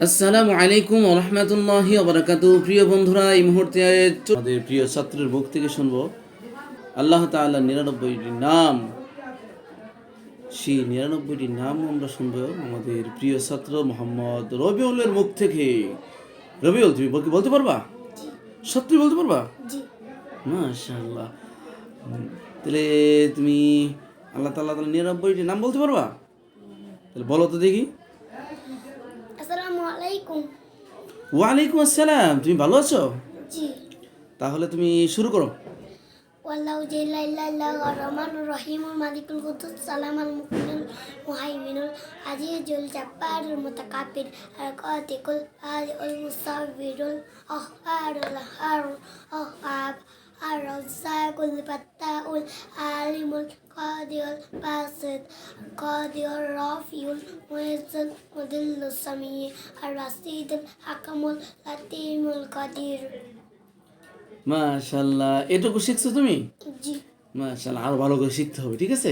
আসসালামু আলাইকুম রহমতুল্লাহি ওবরাকাত প্রিয় বন্ধুরা এই মুহূর্তে আমাদের প্রিয় ছাত্রের মুখ থেকে শুনব আল্লাহ তাআলার নিরানব্বইটি নাম। সেই নিরানব্বইটি নাম আমরা শুনব আমাদের প্রিয় ছাত্র মোহাম্মদ রবিউলের মুখ থেকে। রবিউল তুমি বল- বলতে পারবা? সত্যি বলতে পারবা? মাশাআল্লাহ। তাহলে তুমি আল্লাহ তাআলা তাআলা নিরানব্বইটি নাম বলতে পারবা তাহলে বলো তো দেখি আসসালামু আলাইকুম ওয়ালাইকুম আসসালাম তুমি ভালো আছো জি তাহলে তুমি শুরু করো والله جل إلا الرحمن الرحيم المالك القدوس السلام المؤمن المهيمن العزيز الجبار المتكبر القادر الهادي المستغفر القهار القهار الوهاب الرزاق الفتاح العليم القادر الباسط القادر الرافع المعز المذل السميع الرصيد الحكم اللطيف القدير মাশাল্লাহ এটুকু শিখছো তুমি জি মাশাল্লাহ আরো ভালো করে শিখতে হবে ঠিক আছে